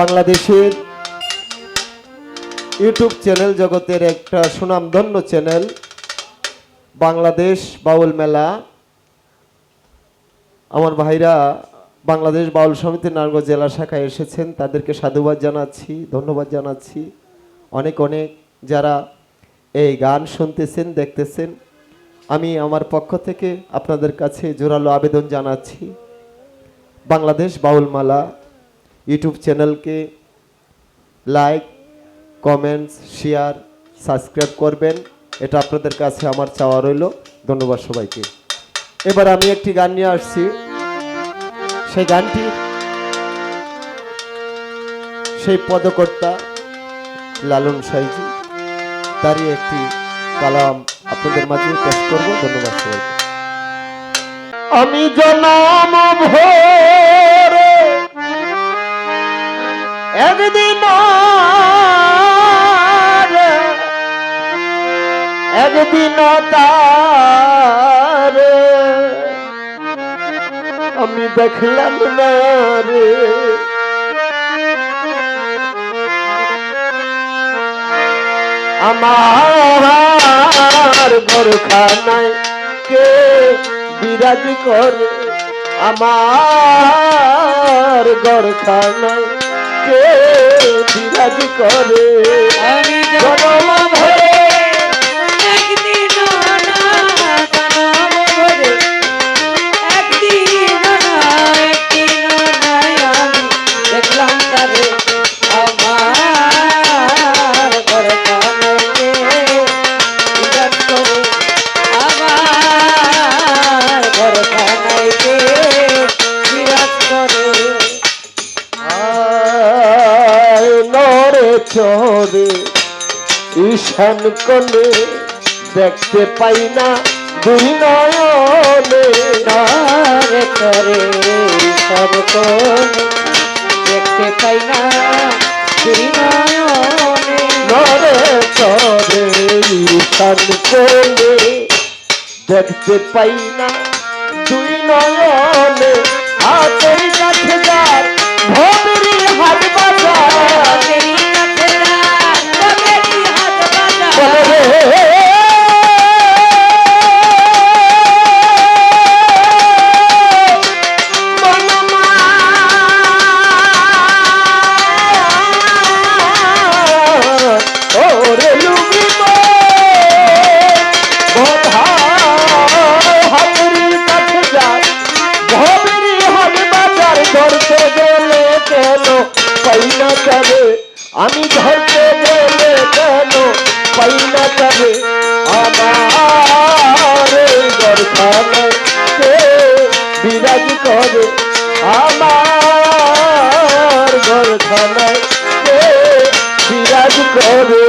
বাংলাদেশের YouTube channel জগতের একটা সুনামধন্য চ্যানেল, বাংলাদেশ বাউল মেলা। আমার ভাইরা বাংলাদেশ বাউল সমিতি নারায়ণগঞ্জ জেলা শাখায় এসেছেন, তাদেরকে সাধুবাদ জানাচ্ছি, ধন্যবাদ জানাচ্ছি। অনেক অনেক যারা এই গান শুনতেছেন, দেখতেছেন, আমি আমার পক্ষ থেকে আপনাদের কাছে জোরালো আবেদন জানাচ্ছি। বাংলাদেশ বাউল মালা ইউটিউব চ্যানেলকে লাইক কমেন্টস শেয়ার সাবস্ক্রাইব করবেন। এটা আপনাদের কাছে আমার চাওয়া রইল। ধন্যবাদ সবাইকে। এবার আমি একটি গান নিয়ে আসছি। সেই গানটি সেই পদকর্তা লালন সাইজি, তারই একটি কালাম আপনাদের মাঝে পেশ করব। ধন্যবাদ সবাইকে। আমি জনম ভোরে একদিন একদিন তারে। আমি দেখলাম না রে। আমার বরখানায় কে বিরাজ করে? আমার গরখানায় কে বিরাজ করে। আমি জনম চরে ঈশান কোণে দেখতে পাই না দুই নয়নে করে সব কোন দেখতে পাই না দুই নয়নে, নরে চরে ঈশান কোণে দেখতে পাই না দুই নয়নে হাতের যাবে? আমি ধরতে গেলে কেন পাই না যাবে? আমার কে বিরাজ করে? আমার দরকার কে বিরাজ করে?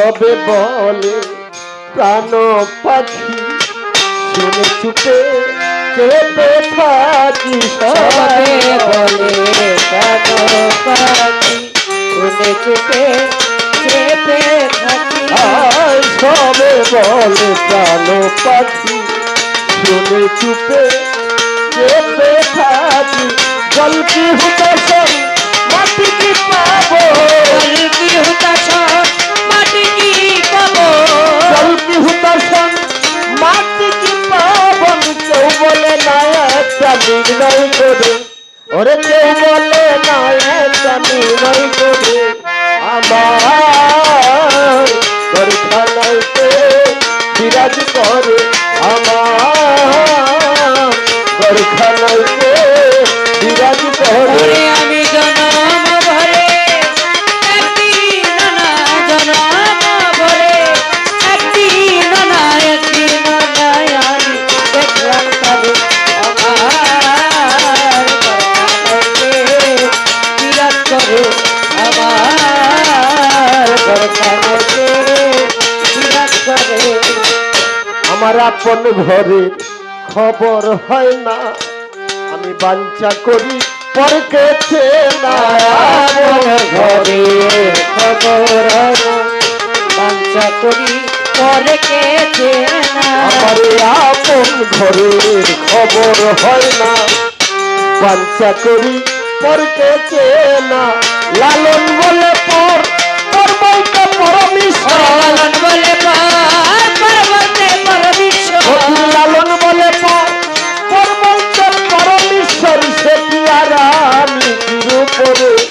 সবে বলে প্রাণ পাখি শুনে চুপে চেপে থাকি সবে বলে কেন পাখি শুনে চুপে চেপে থাকি। সবে বলে প্রাণ পাখি শুনে চুপে চেপে থাকি। কি হুতাশন মাটি কি পাবো কি হুতাশ নির্ণয় করে। ওরে কেউ বলে না একটা নির্ণয় করে। আমার গরখানাইতে বিরাজ করে। আমার গরখানা আপন ঘরে খবর হয় না। আমি বাঞ্চা করি পরকে না। ঘরে খবর বাঞ্চা করি পরে কে চেনা আমার আপন ঘরের খবর হয় না। বাঞ্চা করি পরকে না। লালন বলে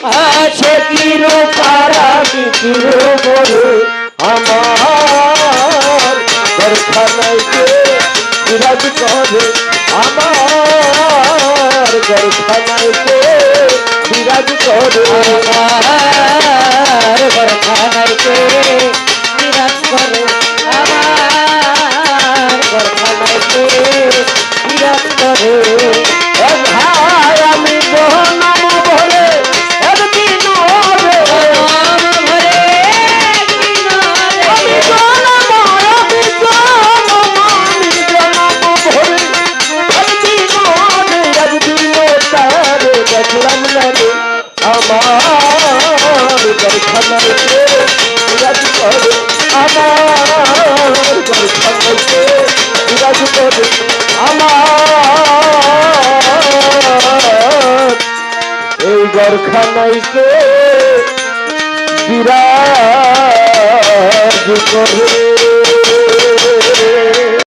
আছে কিরো রূপ কিরো বলে আমার গরখানাইকে বিরাজ করে। আমার গরখানাইকে বিরাজ করে। করে আমার। এই গরখানাইকে বিরাজ করে?